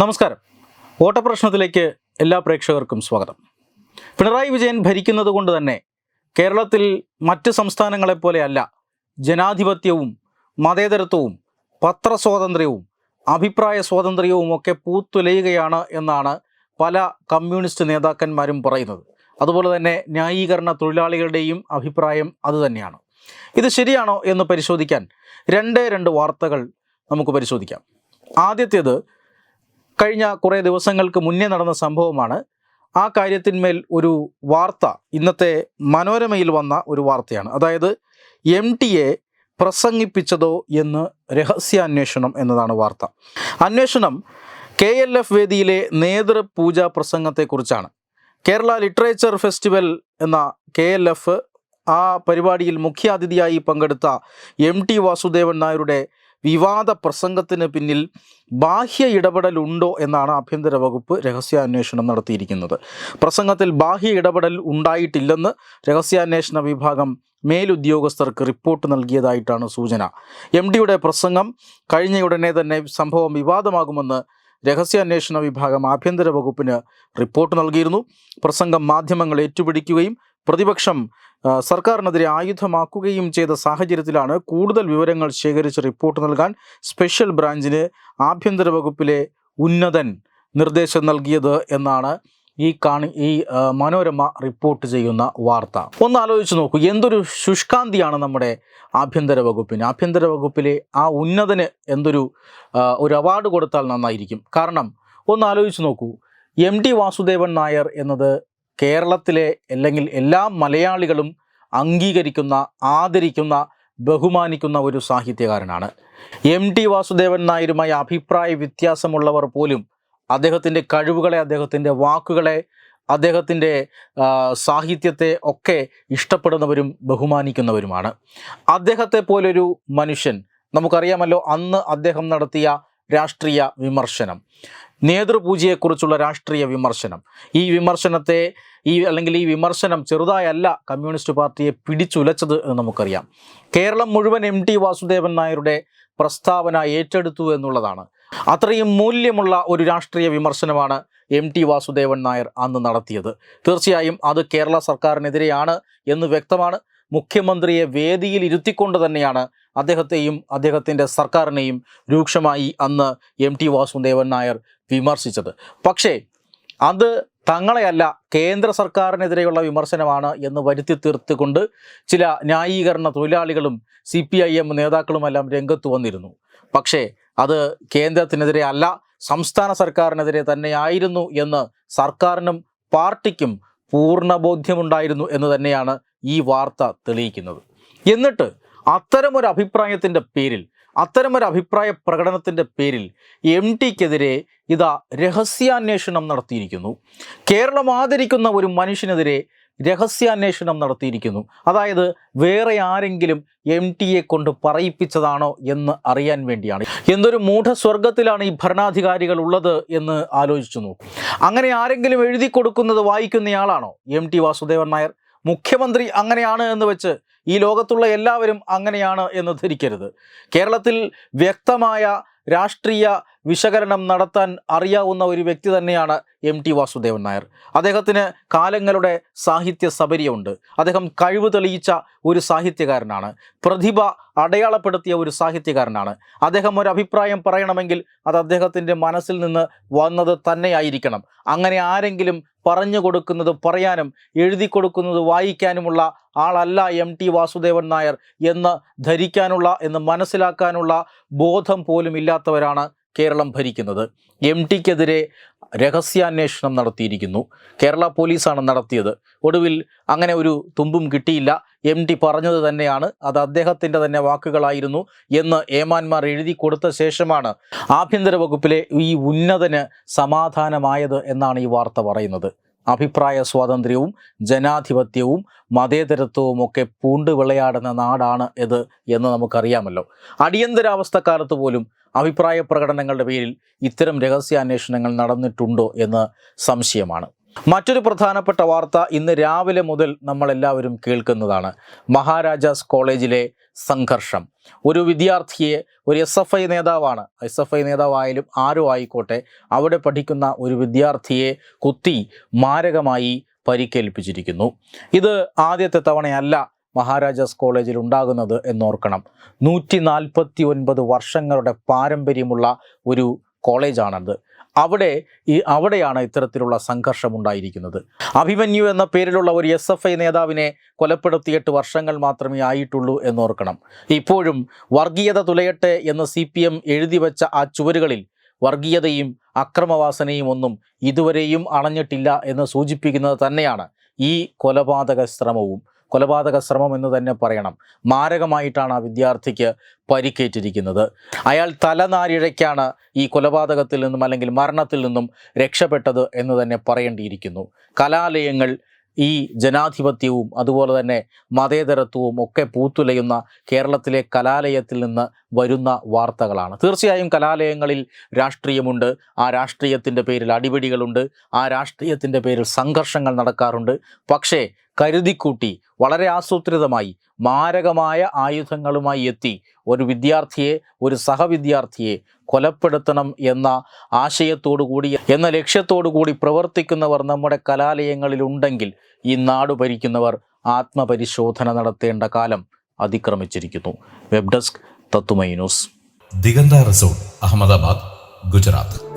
നമസ്കാരം. ഓട്ടപ്രശ്നത്തിലേക്ക് എല്ലാ പ്രേക്ഷകർക്കും സ്വാഗതം. പിണറായി വിജയൻ ഭരിക്കുന്നത് കൊണ്ട് തന്നെ കേരളത്തിൽ മറ്റ് സംസ്ഥാനങ്ങളെപ്പോലെയല്ല ജനാധിപത്യവും മതേതരത്വവും പത്രസ്വാതന്ത്ര്യവും അഭിപ്രായ സ്വാതന്ത്ര്യവും ഒക്കെ പൂത്തുലയുകയാണ് എന്നാണ് പല കമ്മ്യൂണിസ്റ്റ് നേതാക്കന്മാരും പറയുന്നത്. അതുപോലെ തന്നെ ന്യായീകരണ തൊഴിലാളികളുടെയും അഭിപ്രായം അതുതന്നെയാണ് ഇത് ശരിയാണോ എന്ന് പരിശോധിക്കാൻ രണ്ടേ രണ്ട് വാർത്തകൾ നമുക്ക് പരിശോധിക്കാം. ആദ്യത്തേത് കഴിഞ്ഞ കുറേ ദിവസങ്ങൾക്ക് മുന്നേ നടന്ന സംഭവമാണ്. ആ കാര്യത്തിന്മേൽ ഒരു വാർത്ത ഇന്നത്തെ മനോരമയിൽ വന്ന ഒരു വാർത്തയാണ്. അതായത് എം ടിയെ പ്രസംഗിപ്പിച്ചതോ എന്ന് രഹസ്യാന്വേഷണം എന്നതാണ് വാർത്ത. അന്വേഷണം കെ എൽ എഫ് വേദിയിലെ നേതൃപൂജ പ്രസംഗത്തെക്കുറിച്ചാണ്. കേരള ലിറ്ററേച്ചർ ഫെസ്റ്റിവൽ എന്ന കെ എൽ എഫ് ആ പരിപാടിയിൽ മുഖ്യാതിഥിയായി പങ്കെടുത്ത എം ടി വാസുദേവൻ നായരുടെ വിവാദ പ്രസംഗത്തിന് പിന്നിൽ ബാഹ്യ ഇടപെടലുണ്ടോ എന്നാണ് ആഭ്യന്തര വകുപ്പ് രഹസ്യാന്വേഷണം നടത്തിയിരിക്കുന്നത്. പ്രസംഗത്തിൽ ബാഹ്യ ഇടപെടൽ ഉണ്ടായിട്ടില്ലെന്ന് രഹസ്യാന്വേഷണ വിഭാഗം മേലുദ്യോഗസ്ഥർക്ക് റിപ്പോർട്ട് നൽകിയതായിട്ടാണ് സൂചന. എം ഡിയുടെ പ്രസംഗം കഴിഞ്ഞയുടനെ തന്നെ സംഭവം വിവാദമാകുമെന്ന് രഹസ്യാന്വേഷണ വിഭാഗം ആഭ്യന്തര വകുപ്പിന് റിപ്പോർട്ട് നൽകിയിരുന്നു. പ്രസംഗം മാധ്യമങ്ങൾ ഏറ്റുപിടിക്കുകയും പ്രതിപക്ഷം സർക്കാരിനെതിരെ ആയുധമാക്കുകയും ചെയ്ത സാഹചര്യത്തിലാണ് കൂടുതൽ വിവരങ്ങൾ ശേഖരിച്ച് റിപ്പോർട്ട് നൽകാൻ സ്പെഷ്യൽ ബ്രാഞ്ചിന് ആഭ്യന്തര വകുപ്പിലെ ഉന്നതൻ നിർദ്ദേശം നൽകിയത് എന്നാണ് ഈ കാണി ഈ മനോരമ റിപ്പോർട്ട് ചെയ്യുന്ന വാർത്ത. ഒന്ന് ആലോചിച്ച് നോക്കൂ എന്തൊരു ശുഷ്കാന്തിയാണ് നമ്മുടെ ആഭ്യന്തര വകുപ്പിന്. ആഭ്യന്തര വകുപ്പിലെ ആ ഉന്നതന് എന്തൊരു ഒരു അവാർഡ് കൊടുത്താൽ നന്നായിരിക്കും. കാരണം ഒന്ന് ആലോചിച്ച് നോക്കൂ എം ഡി വാസുദേവൻ നായർ എന്നത് കേരളത്തിലെ അല്ലെങ്കിൽ എല്ലാ മലയാളികളും അംഗീകരിക്കുന്ന ആദരിക്കുന്ന ബഹുമാനിക്കുന്ന ഒരു സാഹിത്യകാരനാണ്. എം ടി വാസുദേവൻ നായരുമായി അഭിപ്രായ വ്യത്യാസമുള്ളവർ പോലും അദ്ദേഹത്തിന്റെ കഴിവുകളെ അദ്ദേഹത്തിന്റെ വാക്കുകളെ അദ്ദേഹത്തിന്റെ സാഹിത്യത്തെ ഒക്കെ ഇഷ്ടപ്പെടുന്നവരും ബഹുമാനിക്കുന്നവരുമാണ്. അദ്ദേഹത്തെ പോലൊരു മനുഷ്യൻ നമുക്കറിയാമല്ലോ അന്ന് അദ്ദേഹം നടത്തിയ രാഷ്ട്രീയ വിമർശനം. നേതൃപൂജയെക്കുറിച്ചുള്ള രാഷ്ട്രീയ വിമർശനം. ഈ വിമർശനത്തെ ഈ അല്ലെങ്കിൽ ഈ വിമർശനം ചെറുതായല്ല കമ്മ്യൂണിസ്റ്റ് പാർട്ടിയെ പിടിച്ചുലച്ചത് എന്ന് നമുക്കറിയാം. കേരളം മുഴുവൻ എം ടി വാസുദേവൻ നായരുടെ പ്രസ്താവന ഏറ്റെടുത്തു എന്നുള്ളതാണ്. അത്രയും മൂല്യമുള്ള ഒരു രാഷ്ട്രീയ വിമർശനമാണ് എം ടി വാസുദേവൻ നായർ അന്ന് നടത്തിയത്. തീർച്ചയായും അത് കേരള സർക്കാരിനെതിരെയാണ് എന്ന് വ്യക്തമാണ്. മുഖ്യമന്ത്രിയെ വേദിയിൽ ഇരുത്തിക്കൊണ്ട് തന്നെയാണ് അദ്ദേഹത്തെയും അദ്ദേഹത്തിന്റെ സർക്കാരിനെയും രൂക്ഷമായി അന്ന് എം ടി വാസുദേവൻ നായർ വിമർശിച്ചത്. പക്ഷേ അത് തങ്ങളെയല്ല കേന്ദ്ര സർക്കാരിനെതിരെയുള്ള വിമർശനമാണ് എന്ന് വരുത്തി തീർത്തുകൊണ്ട് ചില ന്യായീകരണ തൊഴിലാളികളും സി പി ഐ എം നേതാക്കളുമെല്ലാം രംഗത്ത് വന്നിരുന്നു. പക്ഷേ അത് കേന്ദ്രത്തിനെതിരെ അല്ല സംസ്ഥാന സർക്കാരിനെതിരെ തന്നെയായിരുന്നു എന്ന് സർക്കാരിനും പാർട്ടിക്കും പൂർണ ബോധ്യമുണ്ടായിരുന്നു എന്ന് തന്നെയാണ് ഈ വാർത്ത തെളിയിക്കുന്നത്. എന്നിട്ട് അത്തരമൊരു അഭിപ്രായത്തിന്റെ പേരിൽ അത്തരമൊരു അഭിപ്രായ പ്രകടനത്തിന്റെ പേരിൽ എം ടിക്കെതിരെ ഇതാ രഹസ്യാന്വേഷണം നടത്തിയിരിക്കുന്നു. കേരളം ആദരിക്കുന്ന ഒരു മനുഷ്യനെതിരെ രഹസ്യാന്വേഷണം നടത്തിയിരിക്കുന്നു. അതായത് വേറെ ആരെങ്കിലും എം ടിയെ കൊണ്ട് പറയിപ്പിച്ചതാണോ എന്ന് അറിയാൻ വേണ്ടിയാണ്. എന്തൊരു മൂഢസ്വർഗത്തിലാണ് ഈ ഭരണാധികാരികൾ ഉള്ളത് എന്ന് ആലോചിച്ചു നോക്കും. അങ്ങനെ ആരെങ്കിലും എഴുതി കൊടുക്കുന്നത് വായിക്കുന്നയാളാണോ എം ടി വാസുദേവൻ നായർ? മുഖ്യമന്ത്രി അങ്ങനെയാണ് എന്ന് വെച്ച് ഈ ലോകത്തുള്ള എല്ലാവരും അങ്ങനെയാണ് എന്ന് ധരിക്കരുത്. കേരളത്തിൽ വ്യക്തമായ രാഷ്ട്രീയ വിശകലനം നടത്താൻ അറിയാവുന്ന ഒരു വ്യക്തി തന്നെയാണ് എം ടി വാസുദേവൻ നായർ. അദ്ദേഹത്തിന് കാലങ്ങളുടെ സാഹിത്യ സബരിയുണ്ട് അദ്ദേഹം കഴിവ് തെളിയിച്ച ഒരു സാഹിത്യകാരനാണ്. പ്രതിഭ അടയാളപ്പെടുത്തിയ ഒരു സാഹിത്യകാരനാണ്. അദ്ദേഹം ഒരു അഭിപ്രായം പറയണമെങ്കിൽ അത് അദ്ദേഹത്തിന്റെ മനസ്സിൽ നിന്ന് വന്നത് തന്നെയായിരിക്കണം. അങ്ങനെ ആരെങ്കിലും പറഞ്ഞു കൊടുക്കുന്നത് പറയാനും എഴുതി കൊടുക്കുന്നത് വായിക്കാനുമുള്ള ആളല്ല എം ടി വാസുദേവൻ നായർ എന്ന് ധരിക്കാനുള്ള എന്ന് മനസ്സിലാക്കാനുള്ള ബോധം പോലും ഇല്ലാത്തവരാണ് കേരളം ഭരിക്കുന്നത്. എം ടിക്കെതിരെ രഹസ്യാന്വേഷണം നടത്തിയിരിക്കുന്നു. കേരള പോലീസാണ് നടത്തിയത്. ഒടുവിൽ അങ്ങനെ ഒരു തുമ്പും കിട്ടിയില്ല. എം ടി പറഞ്ഞത് തന്നെയാണ്. അത് അദ്ദേഹത്തിന്റെ തന്നെ വാക്കുകളായിരുന്നു എന്ന് ഏമാന്മാർ എഴുതി കൊടുത്ത ശേഷമാണ് ആഭ്യന്തര വകുപ്പിലെ ഈ ഉന്നതന് സമാധാനമായത് എന്നാണ് ഈ വാർത്ത പറയുന്നത്. അഭിപ്രായ സ്വാതന്ത്ര്യവും ജനാധിപത്യവും മതേതരത്വവും ഒക്കെ പൂണ്ട് വിളയാടുന്ന നാടാണ് ഇത് എന്ന് നമുക്കറിയാമല്ലോ. അടിയന്തരാവസ്ഥ കാലത്ത് പോലും അഭിപ്രായ പ്രകടനങ്ങളുടെ പേരിൽ ഇത്തരം രഹസ്യാന്വേഷണങ്ങൾ നടന്നിട്ടുണ്ടോ എന്ന് സംശയമാണ്. മറ്റൊരു പ്രധാനപ്പെട്ട വാർത്ത ഇന്ന് രാവിലെ മുതൽ നമ്മളെല്ലാവരും കേൾക്കുന്നതാണ്. മഹാരാജാസ് കോളേജിലെ സംഘർഷം. ഒരു വിദ്യാർത്ഥിയെ ഒരു എസ് എഫ് ഐ നേതാവാണ്. എസ് എഫ് ഐ നേതാവായാലും ആരും ആയിക്കോട്ടെ അവിടെ പഠിക്കുന്ന ഒരു വിദ്യാർത്ഥിയെ കുത്തി മാരകമായി പരിക്കേൽപ്പിച്ചിരിക്കുന്നു. ഇത് ആദ്യത്തെ തവണയല്ല മഹാരാജാസ് കോളേജിൽ ഉണ്ടാകുന്നത് എന്നോർക്കണം. നൂറ്റി നാൽപ്പത്തി ഒൻപത് വർഷങ്ങളുടെ പാരമ്പര്യമുള്ള ഒരു കോളേജാണത്. അവിടെ ഈ അവിടെയാണ് ഇത്തരത്തിലുള്ള സംഘർഷം ഉണ്ടായിരിക്കുന്നത് അഭിമന്യു എന്ന പേരിലുള്ള ഒരു എസ് എഫ് ഐ നേതാവിനെ കൊലപ്പെടുത്തിയിട്ട് വർഷങ്ങൾ മാത്രമേ ആയിട്ടുള്ളൂ എന്നോർക്കണം. ഇപ്പോഴും വർഗീയത തുലയട്ടെ എന്ന് സി പി എം എഴുതി വെച്ച ആ ചുവരുകളിൽ വർഗീയതയും അക്രമവാസനയും ഒന്നും ഇതുവരെയും അണഞ്ഞിട്ടില്ല എന്ന് സൂചിപ്പിക്കുന്നത് തന്നെയാണ് ഈ കൊലപാതക ശ്രമവും. കൊലപാതക ശ്രമം എന്ന് തന്നെ പറയണം. മാരകമായിട്ടാണ് ആ വിദ്യാർത്ഥിക്ക് പരിക്കേറ്റിരിക്കുന്നത്. അയാൾ തലനാരിഴയ്ക്കാണ് ഈ കൊലപാതകത്തിൽ നിന്നും അല്ലെങ്കിൽ മരണത്തിൽ നിന്നും രക്ഷപ്പെട്ടത് എന്ന് തന്നെ പറയേണ്ടിയിരിക്കുന്നു. കലാലയങ്ങൾ ഈ ജനാധിപത്യവും അതുപോലെ തന്നെ മതേതരത്വവും ഒക്കെ പൂത്തുലയുന്ന കേരളത്തിലെ കലാലയത്തിൽ നിന്ന് വരുന്ന വാർത്തകളാണ്. തീർച്ചയായും കലാലയങ്ങളിൽ രാഷ്ട്രീയമുണ്ട്. ആ രാഷ്ട്രീയത്തിന്റെ പേരിൽ അടിപിടികളുണ്ട്. ആ രാഷ്ട്രീയത്തിന്റെ പേരിൽ സംഘർഷങ്ങൾ നടക്കാറുണ്ട്. പക്ഷേ കരുതിക്കൂട്ടി വളരെ ആസൂത്രിതമായി മാരകമായ ആയുധങ്ങളുമായി എത്തി ഒരു വിദ്യാർത്ഥിയെ ഒരു സഹവിദ്യാർത്ഥിയെ കൊലപ്പെടുത്തണം എന്ന ആശയത്തോടു കൂടി എന്ന ലക്ഷ്യത്തോടു കൂടി പ്രവർത്തിക്കുന്നവർ നമ്മുടെ കലാലയങ്ങളിൽ ഉണ്ടെങ്കിൽ ഈ നാട് ഭരിക്കുന്നവർ ആത്മപരിശോധന നടത്തേണ്ട കാലം അതിക്രമിച്ചിരിക്കുന്നു. വെബ് ഡെസ്ക് തത്തുമൈ ന്യൂസ്. ദിഗന്ത റിസോർട്ട് അഹമ്മദാബാദ് ഗുജറാത്ത്.